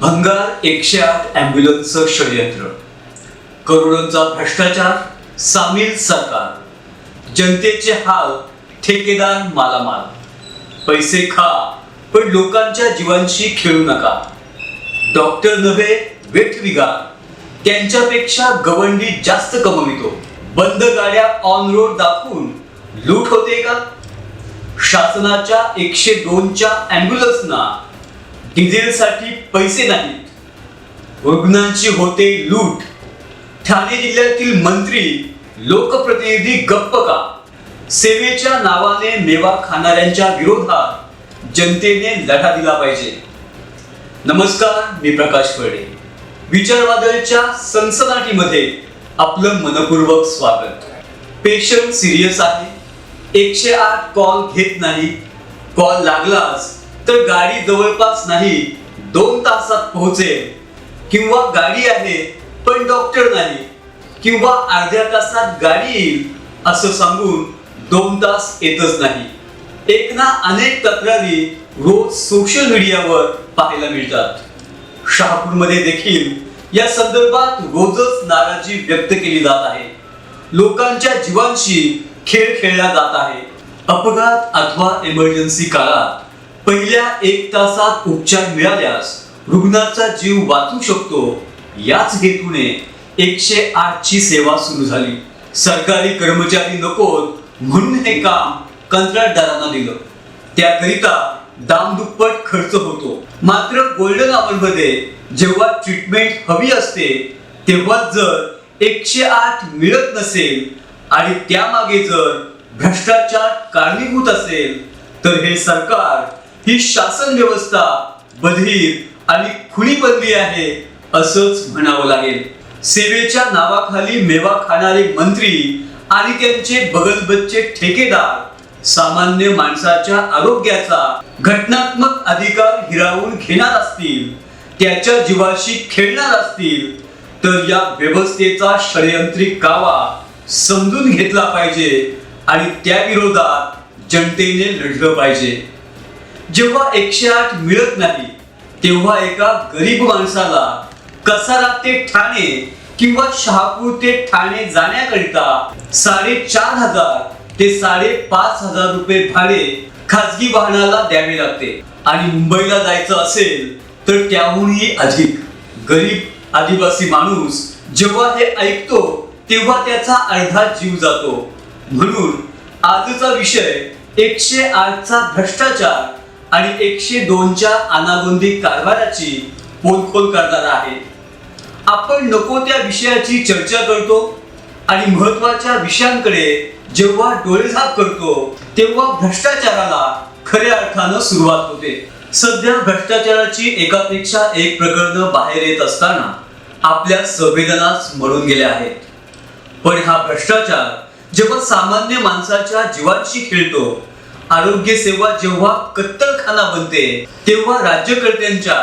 भंगार एकशे आठ ॲम्ब्युलन्सचं षडयंत्र. करोडोंचा भ्रष्टाचार सामील सरकार. जनतेचे हाल ठेकेदार मालामाल. पैसे खा पण लोकांच्या जीवांशी खेळू नका. डॉक्टर नव्हे वेठविगार त्यांच्यापेक्षा गवंडी जास्त कमवितो. बंद गाड्या ऑन रोड दाखवून लूट होते का? शासनाच्या एकशे दोनच्या ॲम्ब्युलन्सना डिझेलसाठी पैसे नाहीत. रुग्णांची होते लूट. ठाणे जिल्ह्यातील मंत्री लोकप्रतिनिधी गप्प का? सेवेच्या नावाने मेवा खाणाऱ्यांच्या विरोधात जनतेने लढा दिला पाहिजे. नमस्कार मी प्रकाश फळे विचारवादळच्या सनसनाटीमध्ये आपलं मनपूर्वक स्वागत. पेशंट सिरियस आहे. एकशे आठ कॉल घेत नाही. कॉल लागलाच. तर गाडी जवळपास नाही दोन तासात पोहोचेल. किंवा गाडी आहे पण डॉक्टर नाही. किंवा अर्ध्या तासात गाडी येईल असं सांगून दोन तास येतच नाही. एक ना अनेक तक्रारी रोज सोशल मीडियावर पाहायला मिळतात. शहापूरमध्ये देखील या संदर्भात रोजच नाराजी व्यक्त केली जात आहे. लोकांच्या जीवांशी खेळ खेळला जात आहे. अपघात अथवा इमर्जन्सी काळात पहिल्या एक तासात उपचार मिळाल्यास रुग्णाचा जीव वाचू शकतो. याच हेतूने एकशे आठ ची सेवा सुरू झाली. सरकारी कर्मचारी नकोत म्हणून हे काम कंत्राटदारांना दिलं. त्याकरिता दामदुप्पट खर्च होतो. मात्र गोल्डन आवर मध्ये जेव्हा ट्रीटमेंट हवी असते तेव्हा जर एकशे आठ मिळत नसेल आणि त्यामागे जर भ्रष्टाचार कारणीभूत असेल तर हे सरकार ही शासन व्यवस्था बधीर आणि खुणी बनली आहे असंच म्हणावं लागेल. सेवेच्या नावाखाली मेवा खाणारे मंत्री आणि त्यांचे बगलबच्चे ठेकेदार सामान्य माणसाच्या आरोग्याचा घटनात्मक अधिकार हिरावून घेणार असतील त्याच्या जीवाशी खेळणार असतील तर या व्यवस्थेचा षडयंत्रिक कावा समजून घेतला पाहिजे आणि त्या विरोधात जनतेने लढलं पाहिजे. जेव्हा एकशे आठ मिळत नाही तेव्हा एका गरीब माणसाला कसारा ते ठाणे किंवा शहापूर ते ठाणे जाण्याकरिता साडेचार हजार ते साडेपाच हजार रुपये भाडे खाजगी वाहनाला द्यावे लागते. आणि मुंबईला जायचं असेल तर त्याहूनही अधिक गरीब आदिवासी माणूस जेव्हा हे ऐकतो तेव्हा त्याचा अर्धा जीव जातो. म्हणून आजचा विषय एकशे आठचा भ्रष्टाचार आणि एकशे दोनच्या अनागोंदी कारभाराची पोलखोल करणार आहे. आपण नको त्या विषयाची चर्चा करतो आणि महत्त्वाच्या विषयांकडे जेव्हा डोळेझाप करतो तेव्हा भ्रष्टाचाराला खऱ्या अर्थानं सुरुवात होते. सध्या भ्रष्टाचाराची एकापेक्षा एक प्रकरण बाहेर येत असताना आपल्या संवेदनाच मरून गेल्या आहेत. पण हा भ्रष्टाचार जेव्हा सामान्य माणसाच्या जीवांशी खेळतो आरोग्य सेवा जेव्हा कत्तलखाना बनते तेव्हा राज्यकर्त्यांच्या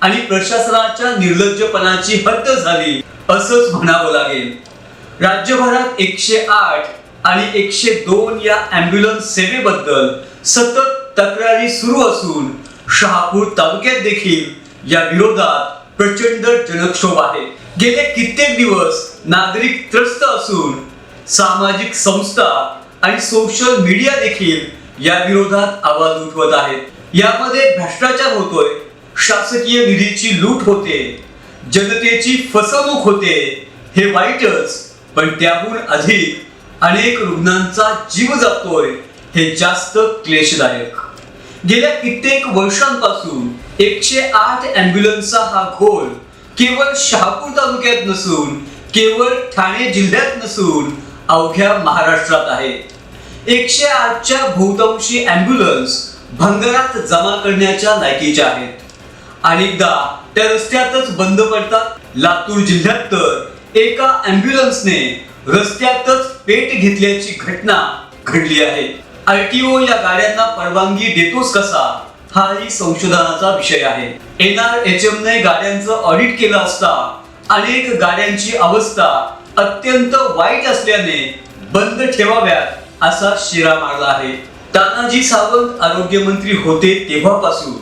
आणि प्रशासनाच्या निर्लज्जपणाची हद्द झाली असंच म्हणावं लागेल. राज्यभरात एकशे आठ आणि एकशे दोन या ऍम्ब्युलन्स सेवेबद्दल सतत तक्रारी सुरू असून शहापूर तालुक्यात देखील या विरोधात प्रचंड जनक्षोभ आहे. गेले कित्येक दिवस नागरिक त्रस्त असून सामाजिक संस्था आणि सोशल मीडिया देखील या विरोधात आवाज उठवत आहेत. यामध्ये भ्रष्टाचार होतोय शासकीय निधीची लूट होते जनतेची फसवणूक होते हे वाईटच पण त्याहून अधिक अनेक रुग्णांचा जीव जातोय हे जास्त क्लेशदायक. गेल्या कित्येक वर्षांपासून एकशे आठ अँब्युलन्सचा हा घोळ केवळ शहापूर तालुक्यात नसून केवळ ठाणे जिल्ह्यात नसून अवघ्या महाराष्ट्रात आहे. एकशे आठच्या बहुतांशी अँब्युलन्स भंगारात जमा करण्याच्या लायकीच्या आहेत. अनेकदा त्या रस्त्यातच बंद पडतात लातूर जिल्ह्यात तर एका अँब्युलन्सने रस्त्यातच पेट घेतल्याची घटना घडली आहे. आरटीओ या गाड्यांना परवानगी देतोच कसा हाही संशोधनाचा विषय आहे. एन आर एच एम ने गाड्यांचं ऑडिट केलं असता अनेक गाड्यांची अवस्था अत्यंत वाईट असल्याने बंद ठेवाव्यात. असा शिरा मारला आहे. तानाजी सावंत आरोग्यमंत्री होते तेव्हापासून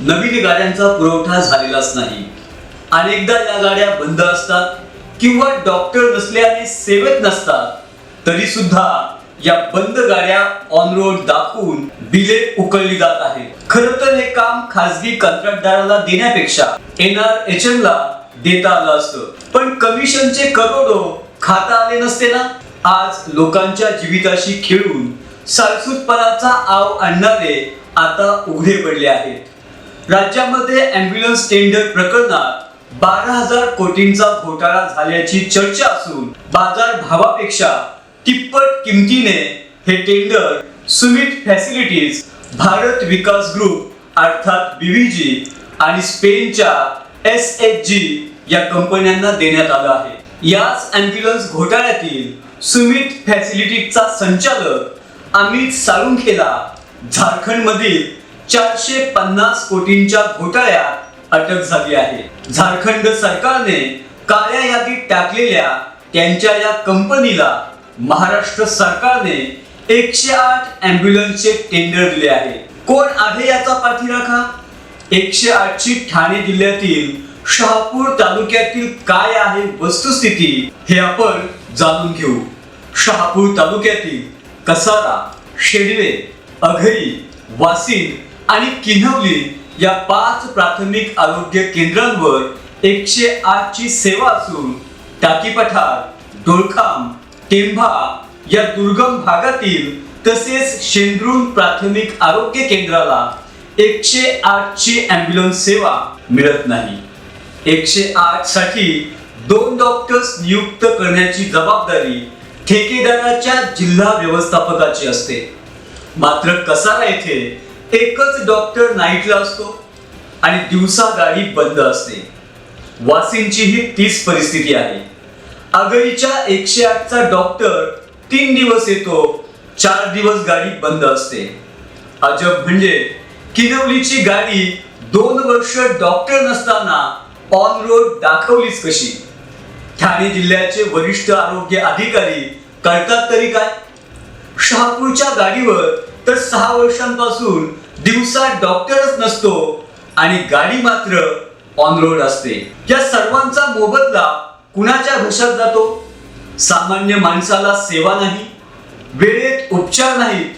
नवीन गाड्यांचा पुरवठा झालेलाच नाही. अनेकदा या गाड्या बंद असतात किंवा डॉक्टर नसल्याने सेवेत नसतात तरी सुद्धा या बंद गाड्या ऑन रोड दाखवून बिले उकळली जात आहेत. खर तर हे काम खासगी कंत्राटदाराला देण्यापेक्षा एनआरएचएम एच ला देता आलं असतं. पण कमिशनचे करोडो खाता आले नसते ना? आज लोकांच्या जीविताशी खेळून सारसूतपणाचा आव आणणारे आता उघडे पडले आहेत. राज्यामध्ये ॲम्ब्युलन्स टेंडर प्रकरणात बारा हजार कोटींचा घोटाळा झाल्याची चर्चा असून बाजार भावापेक्षा तिप्पट किमतीने हे tender Sumit facilities Bharat Vikas group अर्थात बीव्हीजी आणि स्पेनच्या एस एच जी या कंपन्यांना देण्यात आलं आहे. याच ॲम्ब्युलन्स घोटाळ्यातील सुमित फॅसिलिटीजचा संचालक अमित साळुंखेला झारखंड मधील चारशे पन्नास कोटींच्या घोटाळ्यात अटक झाली आहे. झारखंड सरकारने काळ्या यादीत टाकलेल्या त्यांच्या या कंपनीला महाराष्ट्र सरकारने एकशे आठ अँब्युलन्सचे टेंडर दिले आहे. कोण आहे याचा पाठीराखा? एकशे आठ ची ठाणे जिल्ह्यातील शहापूर तालुक्यातील काय आहे वस्तुस्थिती हे आपण जाणून घेऊ. शहापूर तालुक्यातील कसारा शेडवे अघरी वासिन आणि किन्हवली या पाच प्राथमिक आरोग्य केंद्रांवर एकशे आठ ची सेवा असून टाकी पठार डोळखाम टेंभा या दुर्गम भागातील तसेच शेंद्रून प्राथमिक आरोग्य केंद्राला एकशे आठ ची अँब्युलन्स सेवा मिळत नाही. एकशे आठसाठी दोन डॉक्टर्स नियुक्त करण्याची जबाबदारी ठेकेदाराच्या जिल्हा व्यवस्थापकाची असते. मात्र कसारा येथे एकच डॉक्टर नाईटला असतो आणि दिवसा गाडी बंद असते. वासींची ही तीच परिस्थिती आहे. आगळीच्या एकशे आठचा डॉक्टर तीन दिवस येतो चार दिवस गाडी बंद असते. अजब म्हणजे किनवलीची गाडी दोन वर्ष डॉक्टर नसताना ऑन रोड दाखवलीच कशी? ठाणे जिल्ह्याचे वरिष्ठ आरोग्य अधिकारी करतात तरी काय? शहापूरच्या गाडीवर तर सहा वर्षांपासून दिवसा डॉक्टरच नसतो आणि गाडी मात्र ऑन रोड असते. या सर्वांचा मोबदला कुणाच्या घशात जातो? सामान्य माणसाला सेवा नाही वेळेत उपचार नाहीत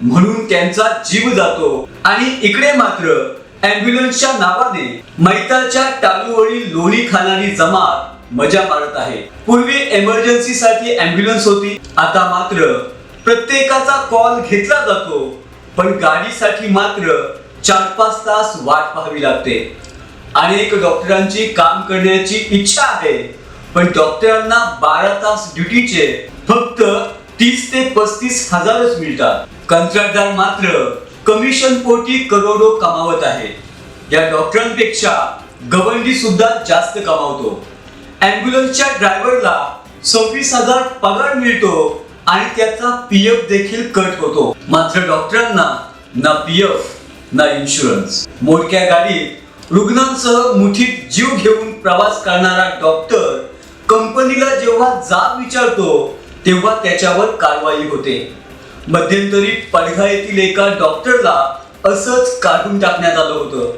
म्हणून त्यांचा जीव जातो. आणि इकडे मात्र अँब्युलन्सच्या नावाने मैताच्या टाळूवरील लोणी खाणारी जमात मजा मारत आहे. पूर्वी एमर्जन्सी साठी अँब्युलन्स होती. आता मात्र प्रत्येकाचा कॉल घेतला जातो. पण गाडीसाठी मात्र चार पाच तास वाट पाहावी लागते. अनेक डॉक्टरांची काम करण्याची इच्छा आहे. पण डॉक्टरांना बारा तास ड्युटीचे फक्त तीस ते पस्तीस हजारच मिळतात. कंत्राटदार मात्र कमिशन पोटी करोडो कमावत आहे. या डॉक्टरांपेक्षा गवंडी सुद्धा जास्त कमावतो. अँब्युलन्सच्या ड्रायव्हरला सव्वीस हजार पगार मिळतो आणि त्याचा पीएफ देखील कट होतो. मात्र डॉक्टरांना ना पीएफ ना इन्शुरन्स. मोडक्या गाडीत रुग्णांसह मुठीत जीव घेऊन प्रवास करणारा डॉक्टर कंपनीला जेव्हा जाब विचारतो तेव्हा त्याच्यावर कारवाई होते. मध्यंतरी पडघा येथील एका डॉक्टरला असंच काढून टाकण्यात आलं होतं.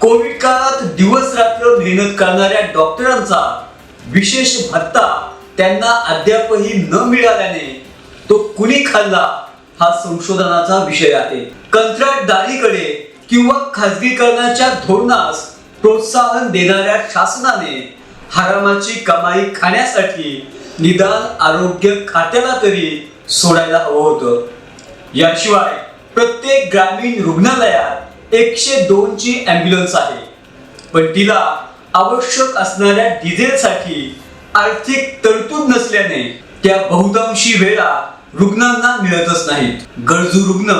कोविड काळात दिवस रात्र मेहनत करणाऱ्या डॉक्टरांचा विशेष भत्ता त्यांना अद्यापही न मिळाल्याने तो कुणी खाल्ला हा संशोधनाचा विषय आहे. कंत्राटदारीकडे किंवा खाजगीकरणाच्या धोरणास प्रोत्साहन देणाऱ्या शासनाने हरामाची कमाई खाण्यासाठी निदान आरोग्य खात्याला तरी सोडायला हवं होतं. याशिवाय प्रत्येक ग्रामीण रुग्णालयात एकशे दोनची ॲम्ब्युलन्स आहे. पण तिला आवश्यक असणाऱ्या डिझेलसाठी आर्थिक तरतूद नसल्याने त्या बहुतांशी वेळा रुग्णांना मिळतच नाहीत. गरजू रुग्ण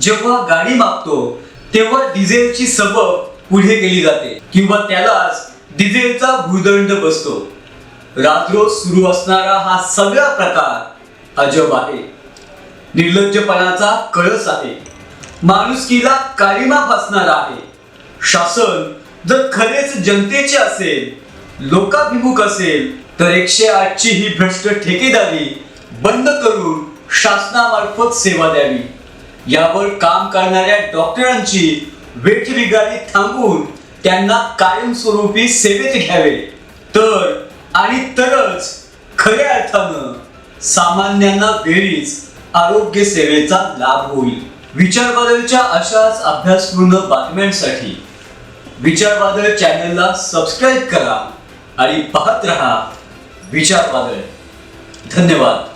जेव्हा गाडी मागतो तेव्हा डिझेलची सबब पुढे केली जाते किंवा त्यालाच डिझेलचा भूदंड बसतो. रात्रोज सुरू असणारा हा सगळा प्रकार अजब आहे. निर्लज्जपणाचा कळस आहे. माणुसकीला काळीमा फासणारा आहे. शासन जर खरेच जनतेचे असेल लोकाभिमुख असेल तर एकशे आठची ही भ्रष्ट ठेकेदारी बंद करून शासनामार्फत सेवा द्यावी. यावर काम करणाऱ्या डॉक्टरांची वेठबिगारी थांबून त्यांना कायमस्वरूपी सेवेत घ्यावे. तर आणि तरच खऱ्या अर्थानं सामान्यांना बेरीज आरोग्य सेवेचा लाभ होईल. विचार बदलच्या अशाच अभ्यासपूर्ण बातम्यांसाठी विचार वादळ चॅनलला सबस्क्राईब करा आणि पाहत रहा विचार वादळ धन्यवाद.